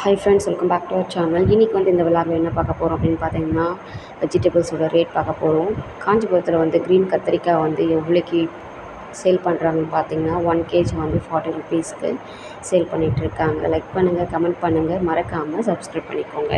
Hi friends welcome back to our channel இன்றைக்கி வந்து இந்த விழாவில் என்ன பார்க்க போகிறோம் அப்படின்னு பார்த்தீங்கன்னா வெஜிடபிள்ஸோட ரேட் பார்க்க போகிறோம் காஞ்சிபுரத்தில் வந்து க்ரீன் கத்திரிக்காய் வந்து எவ்வளோக்கு சேல் பண்ணுறாங்கன்னு பார்த்தீங்கன்னா ஒன் கேஜி வந்து ஃபார்ட்டி ருபீஸ்க்கு சேல் பண்ணிகிட்ருக்காங்க லைக் பண்ணுங்கள் கமெண்ட் பண்ணுங்கள் மறக்காமல் சப்ஸ்கிரைப் பண்ணிக்கோங்க.